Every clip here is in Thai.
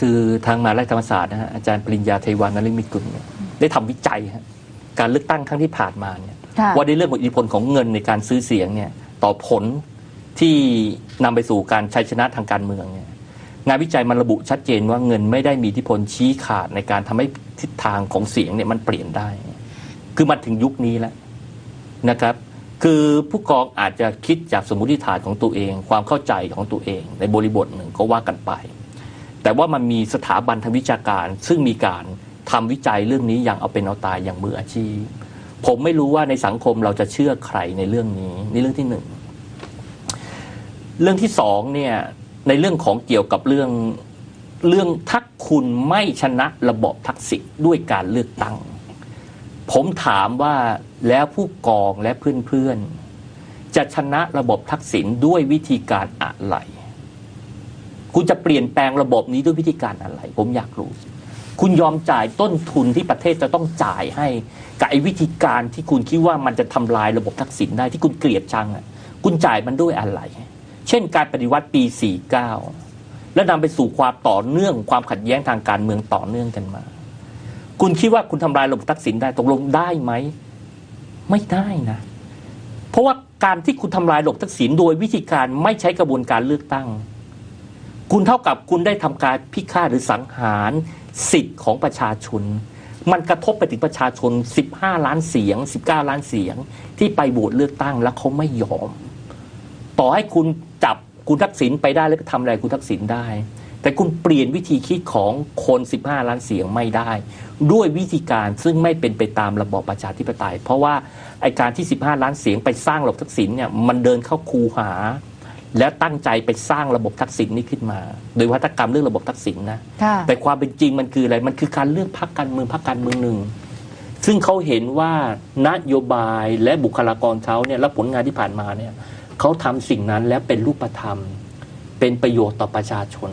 คือทางมหาวิทยาลัยธรรมศาสตร์นะฮะอาจารย์ปริญญาเทวานริมิตกุลเนี่ยได้ทำวิจัยฮะการเลือกตั้งครั้งที่ผ่านมาเนี่ยค่ะว่าในเรื่องของอิทธิพลของเงินในการซื้อเสียงเนี่ยต่อผลที่นำไปสู่การชัยชนะทางการเมืองเนี่ยงานวิจัยมันระบุชัดเจนว่าเงินไม่ได้มีอิทธิพลชี้ขาดในการทำให้ทิศทางของเสียงเนี่ยมันเปลี่ยนได้ คือมันถึงยุคนี้แล้วนะครับ คือผู้กองอาจจะคิดจากสมมติฐานของตัวเอง ความเข้าใจของตัวเอง ในบริบทหนึ่งก็ว่ากันไป แต่ว่ามันมีสถาบันทางวิชาการ ซึ่งมีการทำวิจัยเรื่องนี้อย่างเอาเป็นเอาตายอย่างมืออาชีพ ผมไม่รู้ว่าในสังคมเราจะเชื่อใครในเรื่องนี้นี่เรื่องที่หนึ่งเรื่องที่สองเนี่ยในเรื่องของเกี่ยวกับเรื่องเรื่องถ้าคุณไม่ชนะระบอบทักษิณด้วยการเลือกตั้ง ผมถามว่าแล้วผู้กองและเพื่อนๆ จะชนะระบบทักษิณด้วยวิธีการอะไร คุณจะเปลี่ยนแปลงระบบนี้ด้วยวิธีการอะไร ผมอยากรู้ คุณยอมจ่ายต้นทุนที่ประเทศจะต้องจ่ายให้ กับไอ้วิธีการที่คุณคิดว่ามันจะทำลายระบบทักษิณได้ที่คุณเกลียดชังอะคุณจ่ายมันด้วยอะไร เช่นการปฏิวัติปี 49 แล้วนำไปสู่ความต่อเนื่องความขัดแย้งทางการเมืองต่อเนื่องกันมา คุณคิดว่าคุณทำลายระบบทักษิณได้ตกลงได้ไหมไม่ได้นะ เพราะว่าการที่คุณทำลายระบบทักษิณโดยวิธีการไม่ใช้กระบวนการเลือกตั้ง คุณเท่ากับคุณได้ทำการพิฆาตหรือสังหารสิทธิ์ของประชาชน มันกระทบไปถึงประชาชน 15 ล้านเสียง 19 ล้านเสียง ที่ไปโหวตเลือกตั้งแล้วเขาไม่ยอม ต่อให้คุณจับคุณทักษิณไปได้แล้วก็ทำอะไรคุณทักษิณได้ แต่คุณเปลี่ยนวิธีคิดของคน 15 ล้านเสียงไม่ได้ ด้วยวิธีการซึ่งไม่เป็นไปตามระบอบประชาธิปไตย เพราะว่าไอการที่ 15 ล้านเสียงไปสร้างระบบทักษิณเนี่ยมันเดินเข้าคูหา แล้วตั้งใจไปสร้างระบบทักษิณนี้ขึ้นมา โดยวัฒกรรมเรื่องระบบทักษิณนะค่ะแต่ความเป็นจริงมันคืออะไร มันคือการเลือกพรรคการเมืองพรรคการเมืองหนึ่ง ซึ่งเขาเห็นว่านโยบายและบุคลากรเขาเนี่ยและผลงานที่ผ่านมาเนี่ยเขาทำสิ่งนั้นแล้วเป็นรูปธรรม เป็นประโยชน์ต่อประชาชน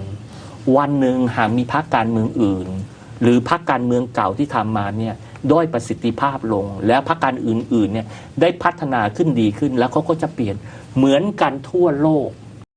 วันหนึ่งหากมีพรรคการเมืองอื่น หรือพรรคการเมืองเก่าที่ทำมาเนี่ยด้อยประสิทธิภาพลง แล้วพรรคการอื่นๆเนี่ยได้พัฒนาขึ้นดีขึ้นแล้วเขาก็จะเปลี่ยนเหมือนกันทั่วโลก